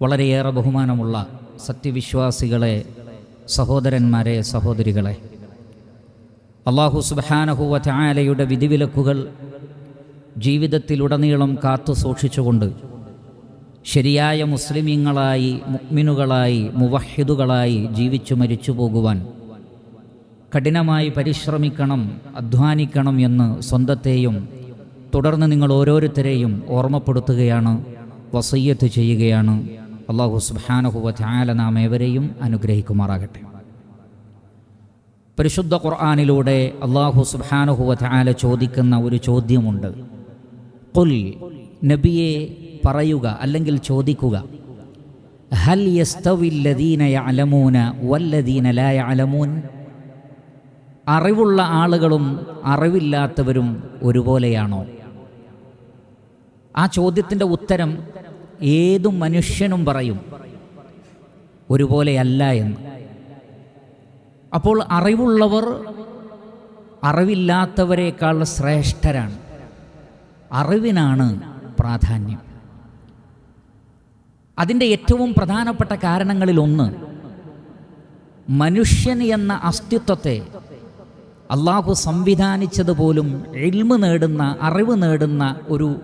വളരെയേറെ ബഹുമാനമുള്ള സത്യവിശ്വാസികളെ സഹോദരന്മാരെ സഹോദരികളെ. അള്ളാഹു സുബാനഹുവ ചായാലയുടെ വിധിവിലക്കുകൾ ജീവിതത്തിലുടനീളം കാത്തു സൂക്ഷിച്ചുകൊണ്ട് ശരിയായ മുസ്ലിമീങ്ങളായി മുക്മിനുകളായി മുവഹിദുകളായി ജീവിച്ചു മരിച്ചു പോകുവാൻ കഠിനമായി പരിശ്രമിക്കണം അധ്വാനിക്കണം എന്ന് സ്വന്തത്തെയും തുടർന്ന് നിങ്ങൾ ഓരോരുത്തരെയും ഓർമ്മപ്പെടുത്തുകയാണ് വസയ്യത്ത് ചെയ്യുകയാണ്. അള്ളാഹു സുബാനഹുവ ചായാല നാം ഏവരെയും അനുഗ്രഹിക്കുമാറാകട്ടെ. പരിശുദ്ധ ഖുർആാനിലൂടെ അള്ളാഹു സുബാനഹുവ ചായാല ചോദിക്കുന്ന ഒരു ചോദ്യമുണ്ട്. കുൽ നബിയെ പറയുക അല്ലെങ്കിൽ ചോദിക്കുക ഹൽ യസ്തവില്ലദീന വല്ലദീന ലാ യഅലമൂൻ? അറിവുള്ള ആളുകളും അറിവില്ലാത്തവരും ഒരുപോലെയാണോ? ആ ചോദ്യത്തിന്റെ ഉത്തരം ഏതു മനുഷ്യനും പറയും ഒരുപോലെയല്ല എന്ന്. അപ്പോൾ അറിവുള്ളവർ അറിവില്ലാത്തവരെക്കാൾ ശ്രേഷ്ഠരാണ്. അറിവിനാണ് പ്രാധാന്യം. അതിന്റെ ഏറ്റവും പ്രധാനപ്പെട്ട കാരണങ്ങളിൽ ഒന്ന് മനുഷ്യൻ എന്ന അസ്തിത്വത്തെ അള്ളാഹു സംവിധാനിച്ചതുപോലും എൽമ് നേടുന്ന അറിവ് നേടുന്ന ഒരു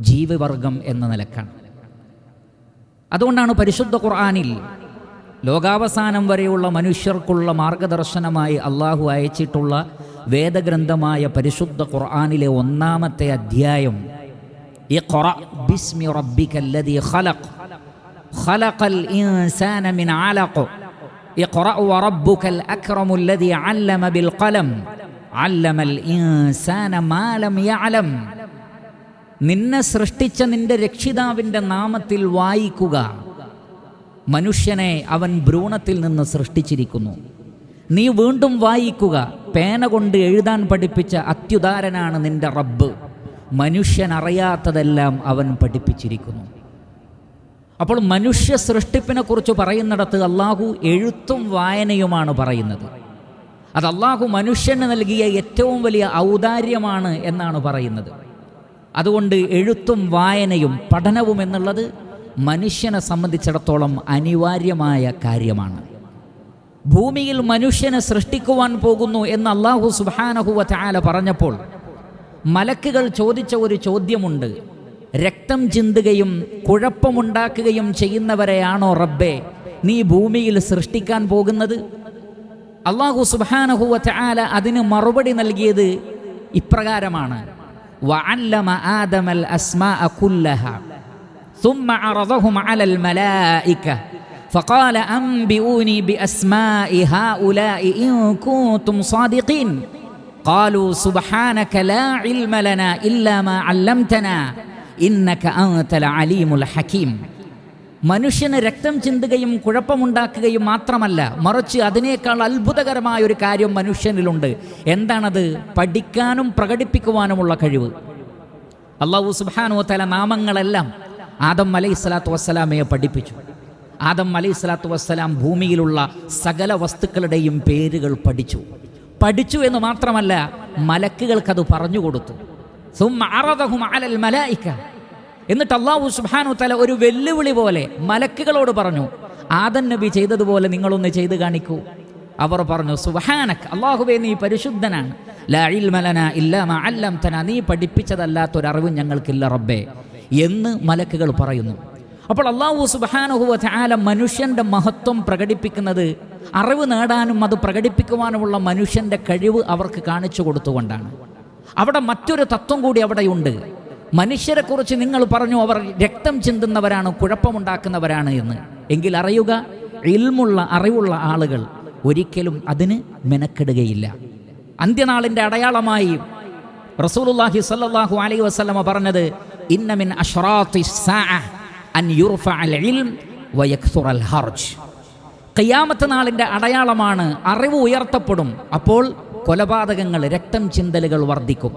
ജീവവർഗം എന്ന നിലക്കാണ് അതുകൊണ്ടാണ് പരിശുദ്ധ ഖുർആാനിൽ ലോകാവസാനം വരെയുള്ള മനുഷ്യർക്കുള്ള മാർഗദർശനമായി അള്ളാഹു അയച്ചിട്ടുള്ള വേദഗ്രന്ഥമായ പരിശുദ്ധ ഖുർആാനിലെ ഒന്നാമത്തെ അധ്യായം ബിസ്മി റബ്ബിക്കല്ലദീ ഖലഖ് ഖലഖൽ ഇൻസാന മിൻ അലഖ് اقرأ وربك الأكرم الذي علم بالقلم علم الإنسان ما لم يعلم നിന്നെ സൃഷ്ടിച്ച നിന്റെ രക്ഷിതാവിന്റെ നാമത്തിൽ വായിക്കുക. മനുഷ്യനെ അവൻ ഭ്രൂണത്തിൽ നിന്ന് സൃഷ്ടിച്ചിരിക്കുന്നു. നീ വീണ്ടും വായിക്കുക. പേന കൊണ്ട് എഴുതാൻ പഠിപ്പിച്ച അത്യുദാരനാണ് നിന്റെ റബ്ബ്. മനുഷ്യൻ അറിയാത്തതെല്ലാം അവൻ പഠിപ്പിച്ചിരിക്കുന്നു. അപ്പോൾ മനുഷ്യ സൃഷ്ടിപ്പിനെ കുറിച്ച് പറയുന്നിടത്ത് അള്ളാഹു എഴുത്തും വായനയുമാണ് പറയുന്നത്. അത് അള്ളാഹു മനുഷ്യന് നൽകിയ ഏറ്റവും വലിയ ഔദാര്യമാണ് എന്നാണ് പറയുന്നത്. അതുകൊണ്ട് എഴുത്തും വായനയും പഠനവും എന്നുള്ളത് മനുഷ്യനെ സംബന്ധിച്ചിടത്തോളം അനിവാര്യമായ കാര്യമാണ്. ഭൂമിയിൽ മനുഷ്യനെ സൃഷ്ടിക്കുവാൻ പോകുന്നു എന്ന് അള്ളാഹു സുബാനഹുവ ചാല പറഞ്ഞപ്പോൾ മലക്കുകൾ ചോദിച്ച ഒരു ചോദ്യമുണ്ട്. രക്തം ചിന്തുകയും കുഴപ്പമുണ്ടാക്കുകയും ചെയ്യുന്നവരെയാണോ റബ്ബെ നീ ഭൂമിയിൽ സൃഷ്ടിക്കാൻ പോകുന്നത്? അള്ളാഹു സുബാനഹുവ ചാല അതിന് മറുപടി നൽകിയത് ഇപ്രകാരമാണ്. وعلم آدم الأسماء كلها ثم عرضهم على الملائكة فقال أنبئوني بأسماء هؤلاء إن كنتم صادقين. قالوا سبحانك لا علم لنا إلا ما علمتنا إنك أنت العليم الحكيم. മനുഷ്യന് രക്തം ചിന്തുകയും കുഴപ്പമുണ്ടാക്കുകയും മാത്രമല്ല മറിച്ച് അതിനേക്കാൾ അത്ഭുതകരമായ ഒരു കാര്യം മനുഷ്യനിലുണ്ട്. എന്താണത്? പഠിക്കാനും പ്രകടിപ്പിക്കുവാനുമുള്ള കഴിവ്. അള്ളാഹു സുബാനു തല നാമങ്ങളെല്ലാം ആദം അലൈഹി സ്വലാത്തു വസ്സലാമയെ പഠിപ്പിച്ചു. ആദം അലൈഹി സ്വലാത്തു വസ്സലാം ഭൂമിയിലുള്ള സകല വസ്തുക്കളുടെയും പേരുകൾ പഠിച്ചു. പഠിച്ചു എന്ന് മാത്രമല്ല മലക്കുകൾക്കത് പറഞ്ഞു കൊടുത്തു. എന്നിട്ട് അള്ളാഹു സുബാനു തല ഒരു വെല്ലുവിളി പോലെ മലക്കുകളോട് പറഞ്ഞു ആദൻ നബി ചെയ്തതുപോലെ നിങ്ങളൊന്ന് ചെയ്ത് കാണിക്കൂ. അവർ പറഞ്ഞു സുഹാനക് അള്ളാഹുബേ നീ പരിശുദ്ധനാണ്. നീ പഠിപ്പിച്ചതല്ലാത്തൊരറിവ് ഞങ്ങൾക്കില്ല റബ്ബേ. എന്ന് മലക്കുകൾ പറയുന്നു. അപ്പോൾ അള്ളാഹു സുബാനുഹുവ ചാല മനുഷ്യന്റെ മഹത്വം പ്രകടിപ്പിക്കുന്നത് അറിവ് നേടാനും അത് പ്രകടിപ്പിക്കുവാനുമുള്ള മനുഷ്യന്റെ കഴിവ് അവർക്ക് കാണിച്ചു കൊടുത്തുകൊണ്ടാണ്. അവിടെ മറ്റൊരു തത്വം കൂടി അവിടെയുണ്ട്. മനുഷ്യരെക്കുറിച്ച് നിങ്ങൾ പറഞ്ഞു അവർ രക്തം ചിന്തുന്നവരാണ് കുഴപ്പമുണ്ടാക്കുന്നവരാണ് എന്ന്. എങ്കിൽ അറിയുക ഇൽമുള്ള അറിവുള്ള ആളുകൾ ഒരിക്കലും അതിന് മെനക്കെടുകയില്ല. അന്ത്യനാളിന്റെ അടയാളമായി റസൂലുള്ളാഹി സ്വല്ലല്ലാഹു അലൈഹി വസല്ലമ പറഞ്ഞത് ഇന്ന മിൻ അഷ്റാത്തി സ്സാഅ അൻ യുർഫഅൽ ഇൽം വയക്സുറൽ ഹർജ്. ഖിയാമത്ത് നാളിന്റെ അടയാളമാണ് അറിവ് ഉയർത്തപ്പെടും അപ്പോൾ കൊലപാതകങ്ങൾ രക്തം ചിന്തലുകൾ വർദ്ധിക്കും.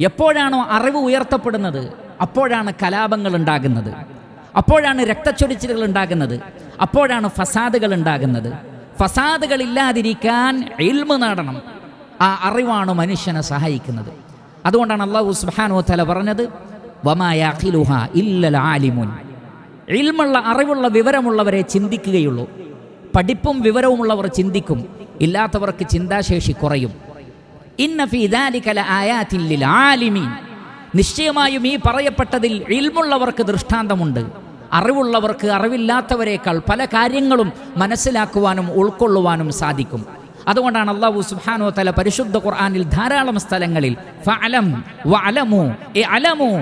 എപ്പോഴാണോ അറിവ് ഉയർത്തപ്പെടുന്നത് അപ്പോഴാണ് കലാപങ്ങൾ ഉണ്ടാകുന്നത്. അപ്പോഴാണ് രക്തച്ചൊരിച്ചിലുകൾ ഉണ്ടാകുന്നത്. അപ്പോഴാണ് ഫസാദുകൾ ഉണ്ടാകുന്നത്. ഫസാദുകൾ ഇല്ലാതിരിക്കാൻ ഇൽമ നേടണം. ആ അറിവാണ് മനുഷ്യനെ സഹായിക്കുന്നത്. അതുകൊണ്ടാണ് അള്ളാഹു സുബ്ഹാനഹു തല പറഞ്ഞത് ആലിമുൻ. ഇൽമുള്ള അറിവുള്ള വിവരമുള്ളവരെ ചിന്തിക്കുകയുള്ളൂ. പഠിപ്പും വിവരവുമുള്ളവർ ചിന്തിക്കും. ഇല്ലാത്തവർക്ക് ചിന്താശേഷി കുറയും. നിശ്ചയമായും ഈ പറയപ്പെട്ടതിൽ ഇൽമുള്ളവർക്ക് ദൃഷ്ടാന്തമുണ്ട്. അറിവുള്ളവർക്ക് അറിവില്ലാത്തവരെക്കാൾ പല കാര്യങ്ങളും മനസ്സിലാക്കുവാനും ഉൾക്കൊള്ളുവാനും സാധിക്കും. അതുകൊണ്ടാണ് അള്ളാഹു സുഹാനോ തല പരിശുദ്ധ ഖുർആാനിൽ ധാരാളം സ്ഥലങ്ങളിൽ ഇഅലമു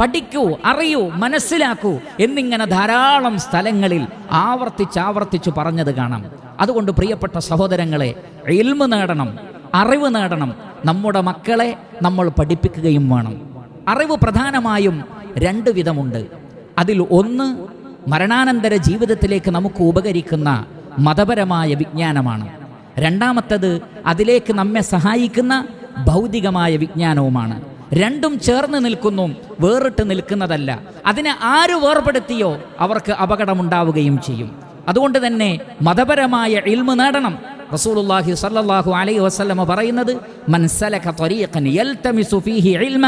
പഠിക്കൂ അറിയൂ മനസ്സിലാക്കൂ എന്നിങ്ങനെ ധാരാളം സ്ഥലങ്ങളിൽ ആവർത്തിച്ച് ആവർത്തിച്ച് പറഞ്ഞത് കാണാം. അതുകൊണ്ട് പ്രിയപ്പെട്ട സഹോദരങ്ങളെ ഇൽമ് നേടണം. അറിവ് നേടണം. നമ്മുടെ മക്കളെ നമ്മൾ പഠിപ്പിക്കുകയും വേണം. അറിവ് പ്രധാനമായും രണ്ട് വിധമുണ്ട്. അതിൽ ഒന്ന് മരണാനന്തര ജീവിതത്തിലേക്ക് നമുക്ക് ഉപകരിക്കുന്ന മതപരമായ വിജ്ഞാനമാണ്. രണ്ടാമത്തത് അതിലേക്ക് നമ്മെ സഹായിക്കുന്ന ഭൗതികമായ വിജ്ഞാനവുമാണ്. രണ്ടും ചേർന്ന് നിൽക്കുന്നു വേറിട്ട് നിൽക്കുന്നതല്ല. അതിനെ ആര് വേർപെടുത്തിയോ അവർക്ക് അപകടമുണ്ടാവുകയും ചെയ്യും. അതുകൊണ്ട് തന്നെ മതപരമായ ഇൽമ് നേടണം. റസൂലുള്ളാഹി സ്വല്ലല്ലാഹു അലൈഹി വസല്ലമ പറയുന്നത് മൻ സലക തരീഖൻ യൽതമിസു ഫീഹി ഇൽമ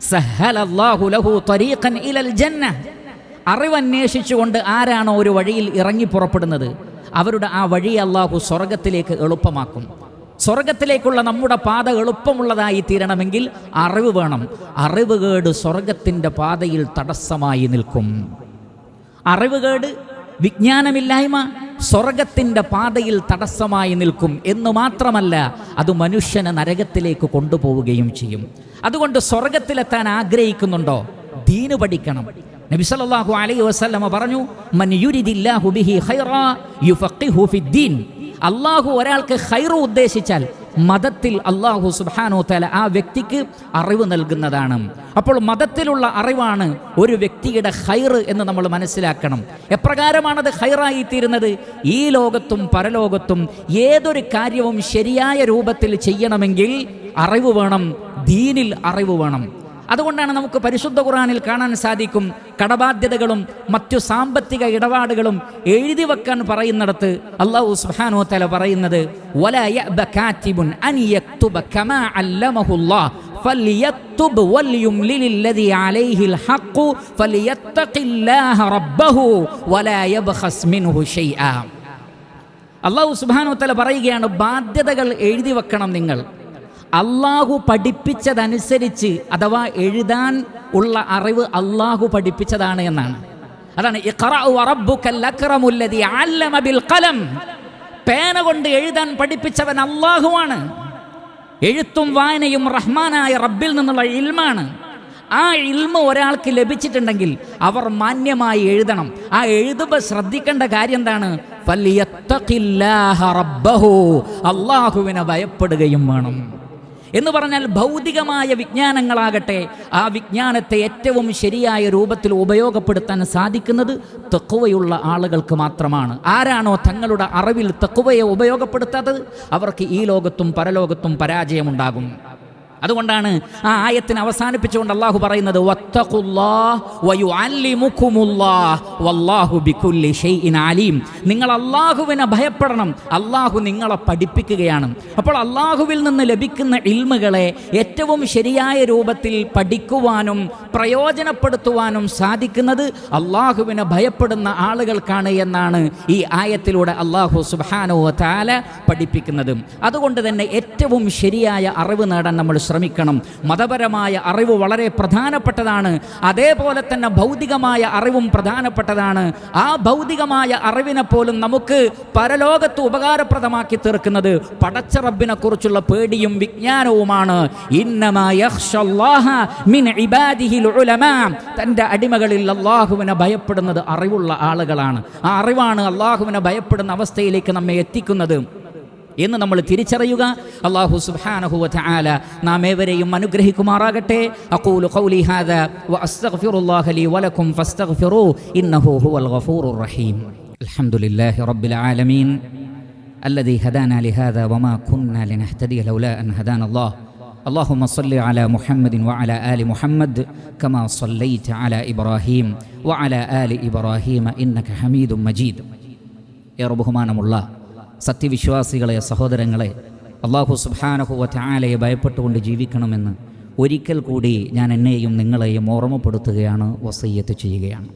സഹലല്ലാഹു ലഹു തരീഖൻ ഇലൽ ജന്ന. അറിവന്വേഷിച്ചുകൊണ്ട് ആരാണോ ഒരു വഴിയിൽ ഇറങ്ങി പുറപ്പെടുന്നത് അവരുടെ ആ വഴി അള്ളാഹു സ്വർഗത്തിലേക്ക് എളുപ്പമാക്കും. സ്വർഗത്തിലേക്കുള്ള നമ്മുടെ പാത എളുപ്പമുള്ളതായി തീരണമെങ്കിൽ അറിവ് വേണം. അറിവ് കേട് സ്വർഗത്തിന്റെ പാതയിൽ തടസ്സമായി നിൽക്കും. അറിവുകേട് വിജ്ഞാനമില്ലായ്മ സ്വർഗത്തിന്റെ പാതയിൽ തടസ്സമായി നിൽക്കും എന്ന് മാത്രമല്ല അത് മനുഷ്യനെ നരകത്തിലേക്ക് കൊണ്ടുപോവുകയും ചെയ്യും. അതുകൊണ്ട് സ്വർഗത്തിലെത്താൻ ആഗ്രഹിക്കുന്നുണ്ടോ? ദീന് പഠിക്കണം. നബി സല്ലല്ലാഹു അലൈഹി പറഞ്ഞു മൻ ബിഹി ഖൈറ യുഫഖിഹു ഫിദ്ദീൻ. അള്ളാഹു ഒരാൾക്ക് ഖൈറ് ഉദ്ദേശിച്ചാൽ മതത്തിൽ അള്ളാഹു സുബാനോ തല ആ വ്യക്തിക്ക് അറിവ് നൽകുന്നതാണ്. അപ്പോൾ മതത്തിലുള്ള അറിവാണ് ഒരു വ്യക്തിയുടെ ഹൈർ എന്ന് നമ്മൾ മനസ്സിലാക്കണം. എപ്രകാരമാണത് ഹൈറായി തീരുന്നത് ഈ ലോകത്തും പരലോകത്തും ഏതൊരു കാര്യവും ശരിയായ രൂപത്തിൽ ചെയ്യണമെങ്കിൽ അറിവ് വേണം ദീനിൽ അറിവ് വേണം. അതുകൊണ്ടാണ് നമുക്ക് പരിശുദ്ധ ഖുറാനിൽ കാണാൻ സാധിക്കും കടബാധ്യതകളും മറ്റു സാമ്പത്തിക ഇടപാടുകളും എഴുതി വെക്കാൻ പറയുന്നിടത്ത് അള്ളാഹു സുബ്ഹാനഹു തആല പറയുന്നത് വല യഅബ കാതിബുൻ അൻ യക്തുബ കമാ അല്ലമഹുല്ലാഹ് فليكتب وليملل الذي عليه الحق فليتق الله ربه ولا يبخس منه شيئا അള്ളാഹു സുബ്ഹാനഹു തആല പറയുകയാണ് ബാധ്യതകൾ എഴുതി വെക്കണം നിങ്ങൾ അള്ളാഹു പഠിപ്പിച്ചതനുസരിച്ച് അഥവാ എഴുതാൻ ഉള്ള അറിവ് അള്ളാഹു പഠിപ്പിച്ചതാണ് എന്നാണ്. അതാണ് പേന കൊണ്ട് എഴുതാൻ പഠിപ്പിച്ചവൻ അള്ളാഹുവാണ്. എഴുത്തും വായനയും റഹ്മാനായ റബ്ബിൽ നിന്നുള്ള ഇൽമാണ്. ആ ഇൽമ ഒരാൾക്ക് ലഭിച്ചിട്ടുണ്ടെങ്കിൽ അവർ മാന്യമായി എഴുതണം. ആ എഴുതുമ്പോൾ ശ്രദ്ധിക്കേണ്ട കാര്യം എന്താണ്? അള്ളാഹുവിനെ ഭയപ്പെടുകയും വേണം. എന്ന് പറഞ്ഞാൽ ഭൗതികമായ വിജ്ഞാനങ്ങളാകട്ടെ ആ വിജ്ഞാനത്തെ ഏറ്റവും ശരിയായ രൂപത്തിൽ ഉപയോഗപ്പെടുത്താൻ സാധിക്കുന്നത് തെക്കുവയുള്ള ആളുകൾക്ക് മാത്രമാണ്. ആരാണോ തങ്ങളുടെ അറിവിൽ തെക്കുവയെ ഉപയോഗപ്പെടുത്താത്തത്? അവർക്ക് ഈ ലോകത്തും പരലോകത്തും പരാജയമുണ്ടാകും. അതുകൊണ്ടാണ് ആ ആയത്തിന് അവസാനിപ്പിച്ചുകൊണ്ട് അള്ളാഹു പറയുന്നത് "വത്തഖുല്ലാഹ് വയുഅല്ലിമുക്കുമുല്ലാഹ് വല്ലാഹു ബികുല്ലി ഷൈഇൻ അലീം. നിങ്ങൾ അള്ളാഹുവിനെ ഭയപ്പെടണം. അള്ളാഹു നിങ്ങളെ പഠിപ്പിക്കുകയാണ്. അപ്പോൾ അള്ളാഹുവിൽ നിന്ന് ലഭിക്കുന്ന ഇൽമുകളെ ഏറ്റവും ശരിയായ രൂപത്തിൽ പഠിക്കുവാനും പ്രയോജനപ്പെടുത്തുവാനും സാധിക്കുന്നത് അള്ളാഹുവിനെ ഭയപ്പെടുന്ന ആളുകൾക്കാണ് എന്നാണ് ഈ ആയത്തിലൂടെ അള്ളാഹു സുബാനോ താല പഠിപ്പിക്കുന്നത്. അതുകൊണ്ട് തന്നെ ഏറ്റവും ശരിയായ അറിവ് നേടാൻ നമ്മൾ ശ്രമിക്കണം. മതപരമായ അറിവ് വളരെ പ്രധാനപ്പെട്ടതാണ്. അതേപോലെ തന്നെ ഭൗതികമായ അറിവും പ്രധാനപ്പെട്ടതാണ്. ആ ഭൗതികമായ അറിവിനെ പോലും നമുക്ക് പരലോകത്ത് ഉപകാരപ്രദമാക്കി തീർക്കുന്നത് പടച്ച റബ്ബിനെക്കുറിച്ചുള്ള പേടിയും വിജ്ഞാനവുമാണ്. തന്റെ അടിമകളിൽ അള്ളാഹുവിനെ ഭയപ്പെടുന്നത് അറിവുള്ള ആളുകളാണ്. ആ അറിവാണ് അള്ളാഹുവിനെ ഭയപ്പെടുന്ന അവസ്ഥയിലേക്ക് നമ്മെ എത്തിക്കുന്നത്. എന്ന് നമ്മൾ തിരിച്ചറിയുക അള്ളാഹു സുബ്ഹാനഹു വതആല നാം ഏവരെയും അനുഗ്രഹിക്കുമാറാകട്ടെ അഖൂലു ഖൗലി ഹാദാ വഅസ്തഗ്ഫിറുല്ലാഹ ലി വലക്കും ഫസ്തഗ്ഫിറൂ ഇന്നഹു ഹുവൽ ഗഫൂറുർ റഹീം അൽഹംദുലില്ലാഹി റബ്ബിൽ ആലമീൻ الذي هدانا لهذا وما كنا لنهتدي لولا أن هدانا الله اللهم صل على محمد وعلى آل محمد كما صليت على إبراهيم وعلى آل إبراهيم إنك حميد مجيد ഏറെ ബഹുമാനമുള്ള സത്യവിശ്വാസികളെ സഹോദരങ്ങളെ അള്ളാഹു സുബ്ഹാനഹു വതആലയെ ഭയപ്പെട്ടുകൊണ്ട് ജീവിക്കണമെന്ന് ഒരിക്കൽ കൂടി ഞാൻ എന്നെയും നിങ്ങളെയും ഓർമ്മപ്പെടുത്തുകയാണ് വസയ്യത്ത് ചെയ്യുകയാണ്.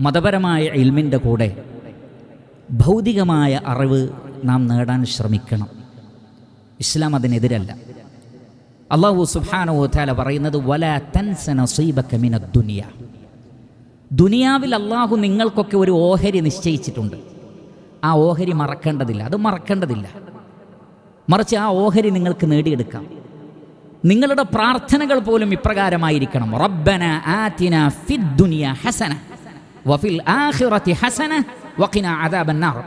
മതപരമായ ഇൽമിന്റെ കൂടെ ഭൗതികമായ അറിവ് നാം നേടാൻ ശ്രമിക്കണം. ഇസ്ലാം അതിനെതിരല്ല. അള്ളാഹു സുബ്ഹാനഹു വതആല പറയുന്നത് വല തൻസ നസീബക മിനദ് ദുനിയ. ദുനിയാവിൽ അള്ളാഹു നിങ്ങൾക്കൊക്കെ ഒരു ഓഹരി നിശ്ചയിച്ചിട്ടുണ്ട്. ആ ഓഹരി മറക്കേണ്ടതില്ല. അത് മറക്കേണ്ടതില്ല. മറിച്ച് ആ ഓഹരി നിങ്ങൾക്ക് നേടിയെടുക്കാം. നിങ്ങളുടെ പ്രാർത്ഥനകൾ പോലും ഇപ്രകാരമായിരിക്കണം. റബ്ബന ആതിന ഫിദ് ദുനിയ ഹസന വഫിൽ ആഖിറതി ഹസന വഖിന അദാബന്നാർ.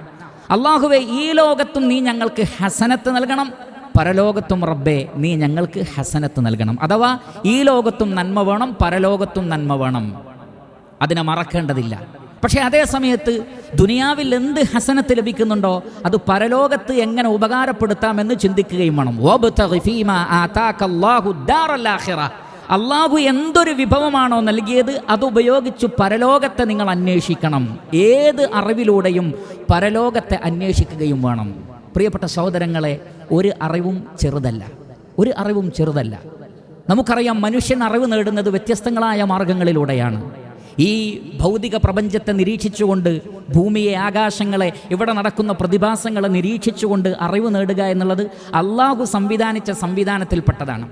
അള്ളാഹുവെ ഈ ലോകത്തും നീ ഞങ്ങൾക്ക് ഹസനത്ത് നൽകണം. പരലോകത്തും റബ്ബെ നീ ഞങ്ങൾക്ക് ഹസനത്ത് നൽകണം. അഥവാ ഈ ലോകത്തും നന്മ വേണം പരലോകത്തും നന്മ വേണം. അതിനെ മറക്കേണ്ടതില്ല. പക്ഷേ അതേ സമയത്ത് ദുനിയാവിൽ എന്ത് ഹസനത്ത് ലഭിക്കുന്നുണ്ടോ അത് പരലോകത്ത് എങ്ങനെ ഉപകാരപ്പെടുത്താമെന്ന് ചിന്തിക്കുകയും വേണം. അള്ളാഹു എന്തൊരു വിഭവമാണോ നൽകിയത് അത് ഉപയോഗിച്ച് പരലോകത്തെ നിങ്ങൾ അന്വേഷിക്കണം. ഏത് അറിവിലൂടെയും പരലോകത്തെ അന്വേഷിക്കുകയും വേണം. പ്രിയപ്പെട്ട സഹോദരങ്ങളെ ഒരു അറിവും ചെറുതല്ല. ഒരു അറിവും ചെറുതല്ല. നമുക്കറിയാം മനുഷ്യൻ അറിവ് നേടുന്നത് വ്യത്യസ്തങ്ങളായ മാർഗങ്ങളിലൂടെയാണ്. ഈ ഭൗതിക പ്രപഞ്ചത്തെ നിരീക്ഷിച്ചുകൊണ്ട് ഭൂമിയെ ആകാശങ്ങളെ ഇവിടെ നടക്കുന്ന പ്രതിഭാസങ്ങളെ നിരീക്ഷിച്ചുകൊണ്ട് അറിവ് നേടുക എന്നുള്ളത് അള്ളാഹു സംവിധാനിച്ച സംവിധാനത്തിൽപ്പെട്ടതാണ്.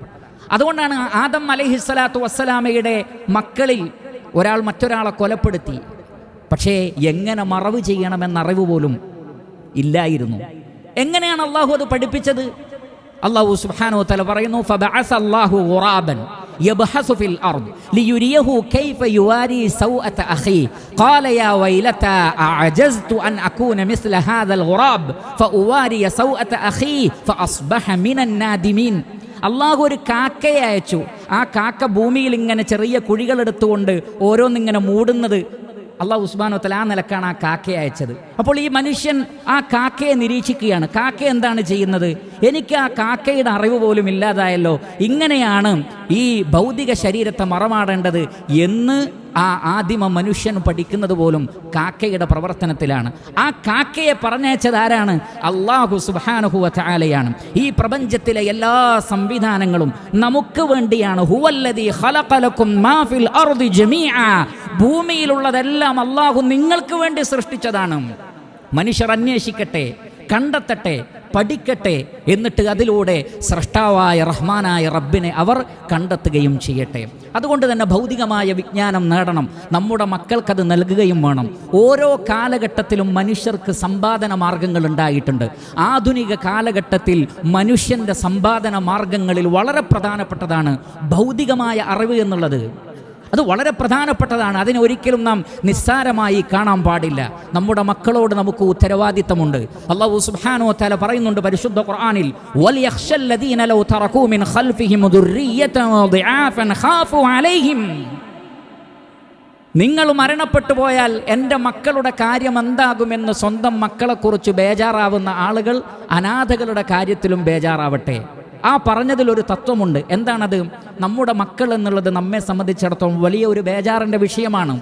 അതുകൊണ്ടാണ് ആദം അലഹിസ്സലാത്തു വസ്സലാമയുടെ മക്കളിൽ ഒരാൾ മറ്റൊരാളെ കൊലപ്പെടുത്തി. പക്ഷേ എങ്ങനെ മറവ് ചെയ്യണമെന്നറിവ് പോലും ഇല്ലായിരുന്നു. എങ്ങനെയാണ് അള്ളാഹു അത് പഠിപ്പിച്ചത്? അള്ളാഹു സുഹാനോ തല പറയുന്നു ഫബഅസ يبحث في الأرض ليريه كيف يواري سوءة أخيه قال يا ويلتى أعجزت أن أكون مثل هذا الغراب فأواري سوءة أخيه فأصبح من النادمين അള്ളാഹു ഒരു കാക്കയെ അയച്ചു ആ കാക്ക ഭൂമിയിൽ ഇങ്ങനെ ചെറിയ കുഴികളെടുത്തുകൊണ്ട് ഓരോന്നിങ്ങനെ മൂടുന്നത് അള്ളാഹു ഉസ്മാനോ തല ആ നിലക്കാണ് ആ കാക്കയെ അയച്ചത്. അപ്പോൾ ഈ മനുഷ്യൻ ആ കാക്കയെ നിരീക്ഷിക്കുകയാണ്. കാക്ക എന്താണ് ചെയ്യുന്നത്? എനിക്ക് ആ കാക്കയുടെ അറിവ് പോലും ഇല്ലാതായല്ലോ. ഇങ്ങനെയാണ് ഈ ഭൗതിക ശരീരത്തെ മറമാടേണ്ടത് എന്ന് ആ ആദിമ മനുഷ്യൻ പഠിക്കുന്നത് പോലും കാക്കയുടെ പ്രവർത്തനത്തിലാണ്. ആ കാക്കയെ പറഞ്ഞയച്ചത് ആരാണ്? അള്ളാഹു സുബാനുഹുവ ഈ പ്രപഞ്ചത്തിലെ എല്ലാ സംവിധാനങ്ങളും നമുക്ക് വേണ്ടിയാണ്. ജമീഅ ഭൂമിയിലുള്ളതെല്ലാം അള്ളാഹു നിങ്ങൾക്ക് വേണ്ടി സൃഷ്ടിച്ചതാണ്. മനുഷ്യർ അന്വേഷിക്കട്ടെ കണ്ടെത്തട്ടെ പഠിക്കട്ടെ എന്നിട്ട് അതിലൂടെ സൃഷ്ടാവായ റഹ്മാനായ റബ്ബിനെ അവർ കണ്ടെത്തുകയും ചെയ്യട്ടെ. അതുകൊണ്ട് തന്നെ ഭൗതികമായ വിജ്ഞാനം നേടണം നമ്മുടെ മക്കൾക്കത് നൽകുകയും വേണം. ഓരോ കാലഘട്ടത്തിലും മനുഷ്യർക്ക് സമ്പാദന മാർഗങ്ങൾ ഉണ്ടായിട്ടുണ്ട്. ആധുനിക കാലഘട്ടത്തിൽ മനുഷ്യന്റെ സമ്പാദന മാർഗങ്ങളിൽ വളരെ പ്രധാനപ്പെട്ടതാണ് ഭൗതികമായ അറിവ് എന്നുള്ളത്. അത് വളരെ പ്രധാനപ്പെട്ടതാണ്. അതിനെ ഒരിക്കലും നാം നിസ്സാരമായി കാണാൻ പാടില്ല. നമ്മുടെ മക്കളോട് നമുക്ക് ഉത്തരവാദിത്തമുണ്ട്. അള്ളാഹു സുബ്ഹാനോ തല പറയുന്നുണ്ട് പരിശുദ്ധ ഖുർആനിൽ നിങ്ങൾ മരണപ്പെട്ടു പോയാൽ എന്റെ മക്കളുടെ കാര്യം എന്താകുമെന്ന് സ്വന്തം മക്കളെക്കുറിച്ച് ബേജാറാവുന്ന ആളുകൾ അനാഥകളുടെ കാര്യത്തിലും ബേജാറാവട്ടെ. ആ പറഞ്ഞതിലൊരു തത്വമുണ്ട്. എന്താണത്? നമ്മുടെ മക്കൾ എന്നുള്ളത് നമ്മെ സംബന്ധിച്ചിടത്തോളം വലിയ ഒരു ബേജാറിന്റെ വിഷയമാണ്.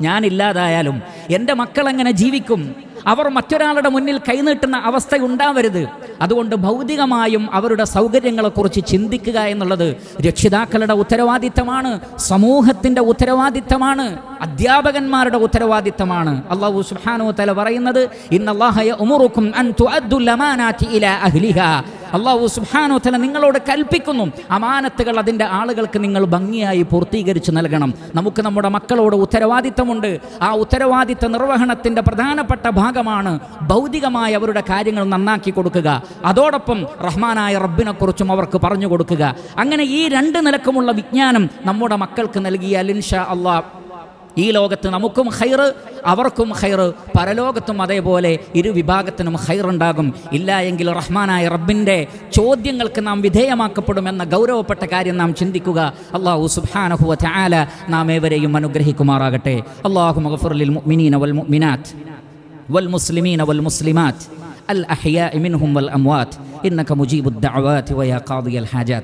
ഞാനില്ലാതായാലും എന്റെ മക്കൾ എങ്ങനെ ജീവിക്കും? അവർ മറ്റൊരാളുടെ മുന്നിൽ കൈനീട്ടുന്ന അവസ്ഥ ഉണ്ടാവരുത്. അതുകൊണ്ട് ഭൗതികമായും അവരുടെ സൗകര്യങ്ങളെക്കുറിച്ച് ചിന്തിക്കുക എന്നുള്ളത് രക്ഷിതാക്കളുടെ ഉത്തരവാദിത്തമാണ് സമൂഹത്തിന്റെ ഉത്തരവാദിത്തമാണ് അധ്യാപകന്മാരുടെ ഉത്തരവാദിത്തമാണ്. അള്ളാഹു സുബ്ഹാനഹു തല പറയുന്നത് ഇന്നല്ലാഹയ ഉമുറുക്കും അൻ ഇലാ അള്ളാഹു സുഹാനോ തആല നിങ്ങളോട് കൽപ്പിക്കുന്നു. അമാനത്തുകൾ അതിന്റെ ആളുകൾക്ക് നിങ്ങൾ ഭംഗിയായി പൂർത്തീകരിച്ച് നൽകണം. നമുക്ക് നമ്മുടെ മക്കളോട് ഉത്തരവാദിത്തമുണ്ട്. ആ ഉത്തരവാദിത്ത നിർവഹണത്തിന്റെ പ്രധാനപ്പെട്ട ഭാഗമാണ് ഭൗതികമായ അവരുടെ കാര്യങ്ങൾ നന്നാക്കി കൊടുക്കുക. അതോടൊപ്പം റഹ്മാനായ റബ്ബിനെക്കുറിച്ചും അവർക്ക് പറഞ്ഞു കൊടുക്കുക. അങ്ങനെ ഈ രണ്ട് നിലക്കുമുള്ള വിജ്ഞാനം നമ്മുടെ മക്കൾക്ക് നൽകിയാൽ ഇൻഷാ അള്ളാഹ് ഈ ലോകത്ത് നമുക്കും ഹൈറ് അവർക്കും ഹൈറ് പരലോകത്തും അതേപോലെ ഇരു വിഭാഗത്തിനും ഹൈറുണ്ടാകും ഇല്ല എങ്കിൽ റഹ്മാനായ റബ്ബിൻ്റെ ചോദ്യങ്ങൾക്ക് നാം വിധേയമാക്കപ്പെടുമെന്ന ഗൗരവപ്പെട്ട കാര്യം നാം ചിന്തിക്കുക അള്ളാഹു സുബ്ഹാനഹു ആല നാം ഏവരെയും അനുഗ്രഹിക്കുമാറാകട്ടെ അള്ളാഹു മഗഫുറിൽ മുഅ്മിനീന വൽ മുഅ്മിനാത്ത് والمسلمين والمسلمات الأحياء منهم والأموات إنك مجيب الدعوات ويا قاضي الحاجات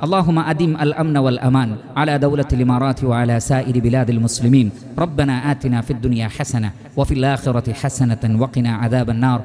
اللهم أدم الأمن والأمان على دولة الإمارات وعلى سائر بلاد المسلمين. ربنا آتنا في الدنيا حسنة وفي الآخرة حسنة وقنا عذاب النار.